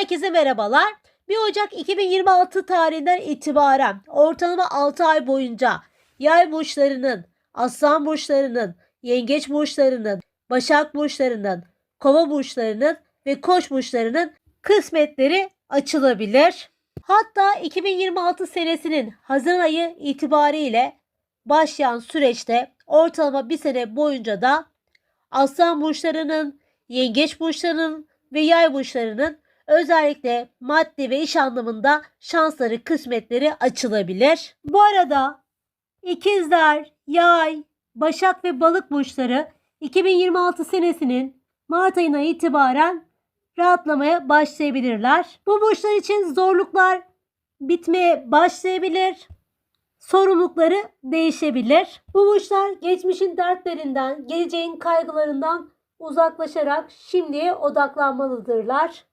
Herkese merhabalar. 1 Ocak 2026 tarihinden itibaren ortalama 6 ay boyunca yay burçlarının, aslan burçlarının, yengeç burçlarının, başak burçlarının, kova burçlarının ve koç burçlarının kısmetleri açılabilir. Hatta 2026 senesinin Haziran ayı itibariyle başlayan süreçte ortalama bir sene boyunca da aslan burçlarının, yengeç burçlarının ve yay burçlarının özellikle maddi ve iş anlamında şansları, kısmetleri açılabilir. Bu arada ikizler, yay, başak ve balık burçları 2026 senesinin Mart ayına itibaren rahatlamaya başlayabilirler. Bu burçlar için zorluklar bitmeye başlayabilir. Sorumlulukları değişebilir. Bu burçlar geçmişin dertlerinden, geleceğin kaygılarından uzaklaşarak şimdiye odaklanmalıdırlar.